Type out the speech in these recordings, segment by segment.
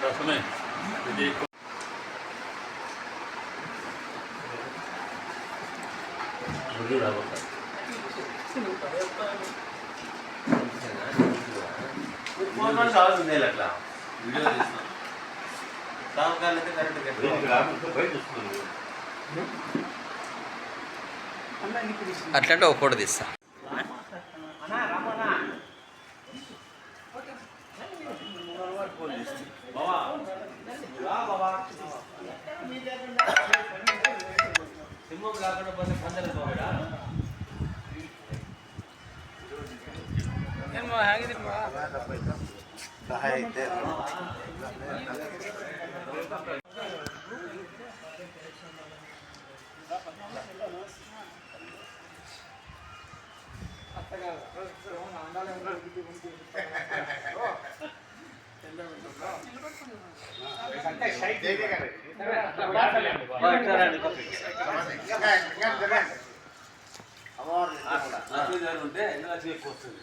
자, 선배. 이제 물을 나볼까? మన కావాలి ఉంది అట్లా. వీడియో తీస్తాం. అయితే బయట అట్లంటే ఒక ఫోటో తీస్తా. లక్ష్మీ గారు ఉంటే ఇంకా లక్ష్మీ ఎక్కువ వస్తుంది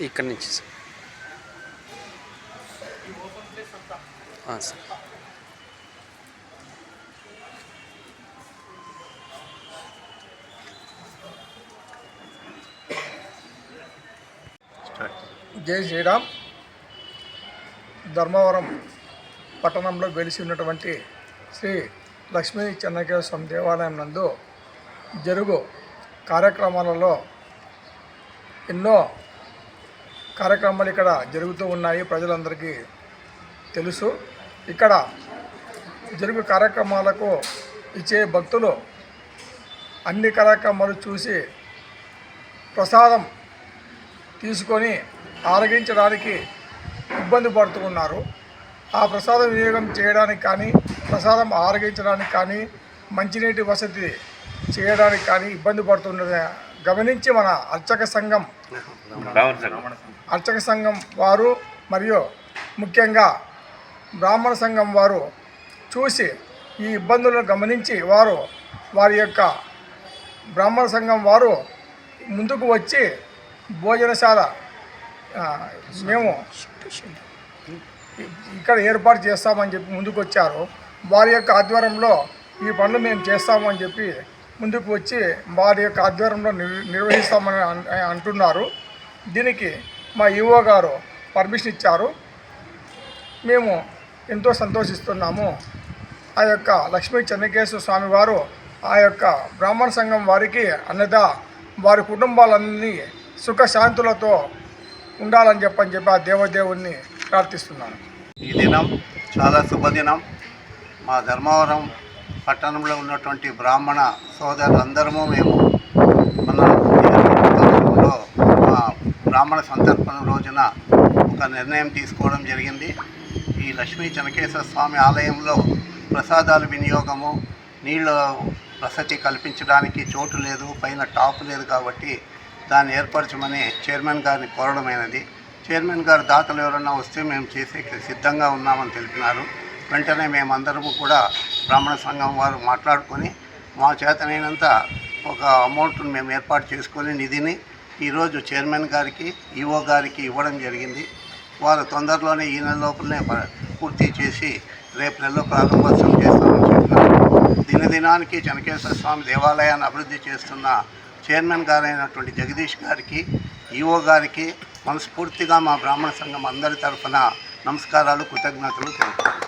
ఇక్కడ నుంచి సార్. ఆ, సార్. జై శ్రీరామ్. ధర్మవరం పట్టణంలో వెలిసి ఉన్నటువంటి శ్రీ లక్ష్మీ చెన్నకేశ్వర స్వామి దేవాలయం నందు జరుగు కార్యక్రమాలలో ఎన్నో కార్యక్రమాలు ఇక్కడ జరుగుతూ ఉన్నాయి. ప్రజలందరికీ తెలుసు. ఇక్కడ జరుగు కార్యక్రమాలకు ఇచ్చే భక్తులు అన్ని కార్యక్రమాలు చూసి ప్రసాదం తీసుకొని ఆరగించడానికి ఇబ్బంది పడుతూ ఉన్నారు. ఆ ప్రసాదం వినియోగం చేయడానికి కానీ ప్రసాదం ఆరగించడానికి కానీ మంచినీటి వసతి చేయడానికి కానీ ఇబ్బంది పడుతుండే గమనించి మన అర్చక సంఘం. అర్చక సంఘం వారు మరియు ముఖ్యంగా బ్రాహ్మణ సంఘం వారు చూసి ఈ ఇబ్బందులను గమనించి వారు వారి యొక్క బ్రాహ్మణ సంఘం వారు ముందుకు వచ్చి భోజనశాల మేము ఇక్కడ ఏర్పాటు చేస్తామని చెప్పి ముందుకు వచ్చారు వారి యొక్క ఆధ్వర్యంలో ఈ పనులు మేము చేస్తామని చెప్పి ముందుకు వచ్చి వారి యొక్క ఆధ్వర్యంలో నిర్వహిస్తామని అంటున్నారు. దీనికి మా ఈఓ గారు పర్మిషన్ ఇచ్చారు. మేము ఎంతో సంతోషిస్తున్నాము. ఆ యొక్క లక్ష్మీ చెన్నకేశ్వర స్వామి వారు ఆ యొక్క బ్రాహ్మణ సంఘం వారికి అన్నదా వారి కుటుంబాలన్నీ సుఖశాంతులతో ఉండాలని చెప్పని చెప్పి ఆ దేవదేవుణ్ణి ప్రార్థిస్తున్నాను. ఈ దినం చాలా శుభదినం. మా ధర్మవరం పట్టణంలో ఉన్నటువంటి బ్రాహ్మణ సోదరులందరము మేము మన మా బ్రాహ్మణ సంతర్పణ రోజున ఒక నిర్ణయం తీసుకోవడం జరిగింది. ఈ లక్ష్మీ చెనకేశ్వర స్వామి ఆలయంలో ప్రసాదాల వినియోగము నీళ్ళ వసతి కల్పించడానికి చోటు లేదు పైన టాప్ లేదు కాబట్టి దాన్ని ఏర్పరచమని చైర్మన్ గారిని కోరడమైనది చైర్మన్ గారు దాతలు ఎవరన్నా వస్తే మేము చేసే సిద్ధంగా ఉన్నామని తెలిపినారు. వెంటనే మేమందరము కూడా బ్రాహ్మణ సంఘం వారు మాట్లాడుకొని మా చేతనైనంత ఒక అమౌంట్ను మేము ఏర్పాటు చేసుకొని నిధిని ఈరోజు చైర్మన్ గారికి ఈఓ గారికి ఇవ్వడం జరిగింది. వారు తొందరలోనే ఈ నెల లోపలనే ప- పూర్తి చేసి రేపు నెలలో ప్రారంభోత్సవం చేస్తామని చెప్పినారు దినదినానికి చెనకేశ్వర స్వామి దేవాలయాన్ని అభివృద్ధి చేస్తున్న చైర్మన్ గారైనటువంటి జగదీష్ గారికి ఈఓ గారికి మనస్ఫూర్తిగా మా బ్రాహ్మణ సంఘం అందరి తరఫున నమస్కారాలు కృతజ్ఞతలు తెలుపుతున్నాను